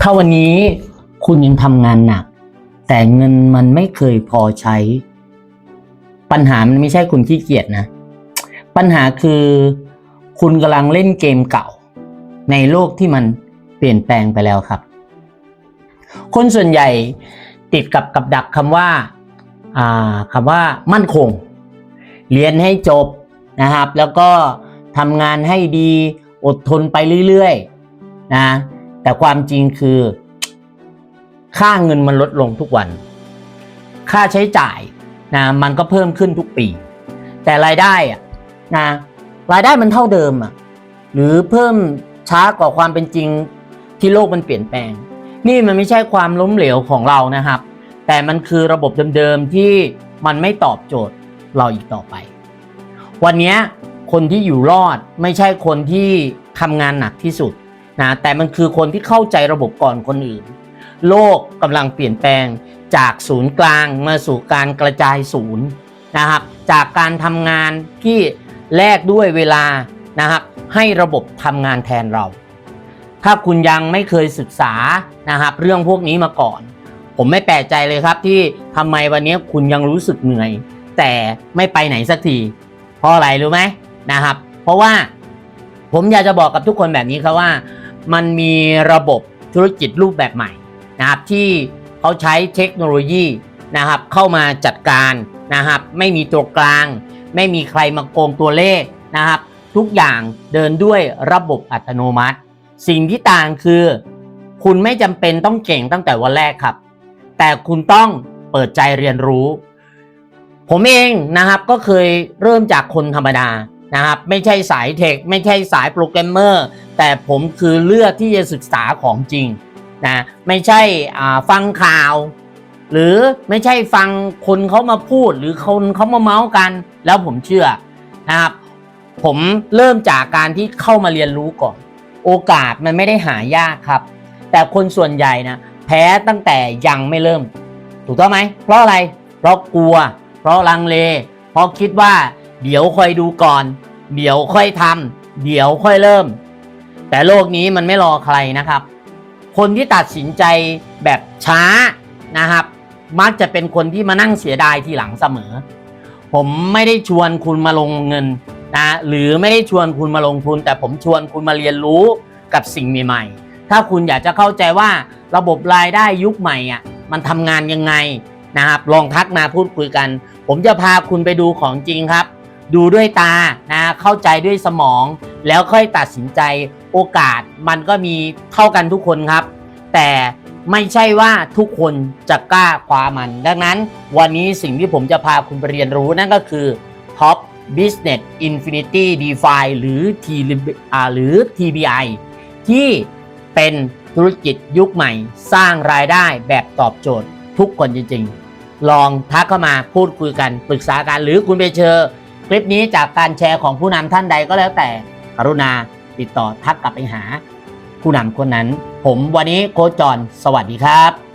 ถ้าวันนี้คุณยังทำงานหนัก แต่เงินมันไม่เคยพอใช้ ปัญหามันไม่ใช่คุณขี้เกียจนะ ปัญหาคือคุณกำลังเล่นเกมเก่า ในโลกที่มันเปลี่ยนแปลงไปแล้วครับ คนส่วนใหญ่ติดกับกับดักคำว่าอ่าคำว่ามั่นคง เรียนให้จบนะครับ แล้วก็ทำงานให้ดีอดทนไปเรื่อยๆนะ แต่ความจริงคือ ค่าเงินมันลดลงทุกวัน ค่าใช้จ่ายนะมันก็เพิ่มขึ้นทุกปี แต่รายได้อะนะรายได้มันเท่าเดิมอะหรือเพิ่มช้ากว่าความเป็นจริงที่โลกมันเปลี่ยนแปลง นี่มันไม่ใช่ความล้มเหลวของเรานะครับ แต่มันคือระบบเดิมๆที่มันไม่ตอบโจทย์เราอีกต่อไป วันนี้คนที่อยู่รอดไม่ใช่คนที่ทำงานหนักที่สุด นะแต่มันคือคนที่เข้าใจระบบก่อนคนอื่น โลกกำลังเปลี่ยนแปลงจากศูนย์กลางมาสู่การกระจายศูนย์นะครับจากการทำงานที่แลกด้วยเวลานะครับให้ระบบทำงานแทนเรา ถ้าคุณยังไม่เคยศึกษานะครับเรื่องพวกนี้มาก่อน ผมไม่แปลกใจเลยครับที่ทำไมวันนี้คุณยังรู้สึกเหนื่อย แต่ไม่ไปไหนสักทีเพราะอะไรรู้ไหมนะครับ เพราะว่าผมอยากจะบอกกับทุกคนแบบนี้ครับว่า มันมีระบบธุรกิจรูปแบบใหม่นะครับที่เขาใช้เทคโนโลยีนะครับเข้ามาจัดการนะครับไม่มีตัวกลาง ไม่มีใครมาโกงตัวเลขนะครับ ทุกอย่างเดินด้วยระบบอัตโนมัติ สิ่งที่ต่างคือ คุณไม่จำเป็นต้องเก่งตั้งแต่วันแรกครับ แต่คุณต้องเปิดใจเรียนรู้ ผมเองนะครับก็เคยเริ่มจากคนธรรมดานะครับไม่ใช่สายเทค ไม่ใช่สายโปรแกรมเมอร์ แต่ผมคือเลือกที่จะศึกษาของจริงนะไม่ใช่ฟังข่าว หรือไม่ใช่ฟังคนเขามาพูดหรือคนเขามาเมาส์กัน แล้วผมเชื่อนะครับผมเริ่มจากการที่เข้ามาเรียนรู้ก่อน โอกาสมันไม่ได้หายากครับ แต่คนส่วนใหญ่นะแพ้ตั้งแต่ยังไม่เริ่ม ถูกต้องไหมเพราะอะไร เพราะกลัว เพราะลังเล เพราะคิดว่า เดี๋ยวค่อยดูก่อน เดี๋ยวค่อยทำเดี๋ยวค่อยเริ่ม แต่โลกนี้มันไม่รอใครนะครับ คนที่ตัดสินใจแบบช้านะครับ มักจะเป็นคนที่มานั่งเสียดายทีหลังเสมอ ผมไม่ได้ชวนคุณมาลงเงินนะหรือไม่ได้ชวนคุณมาลงทุน แต่ผมชวนคุณมาเรียนรู้กับสิ่งใหม่ๆ ถ้าคุณอยากจะเข้าใจว่าระบบรายได้ยุคใหม่อะมันทำงานยังไงนะครับ ลองทักมาพูดคุยกัน ผมจะพาคุณไปดูของจริงครับ ดูด้วยตานะเข้าใจด้วยสมอง แล้วค่อยตัดสินใจ โอกาสมันก็มีเท่ากันทุกคนครับ แต่ไม่ใช่ว่าทุกคนจะกล้าคว้ามัน ดังนั้นวันนี้สิ่งที่ผมจะพาคุณไปเรียนรู้นั่นก็คือ Top Business Infinity DeFi หรือ T หรือ TBI ที่เป็นธุรกิจยุคใหม่ สร้างรายได้แบบตอบโจทย์ทุกคนจริงๆ ลองทักเข้ามาพูดคุยกันปรึกษากันหรือคุณไปเจอคลิปนี้จากการแชร์ของผู้นำท่านใดก็แล้วแต่กรุณา ติดต่อทักกลับไปหาผู้นำคนนั้น ผมวันนี้โค้ชจอนสวัสดีครับ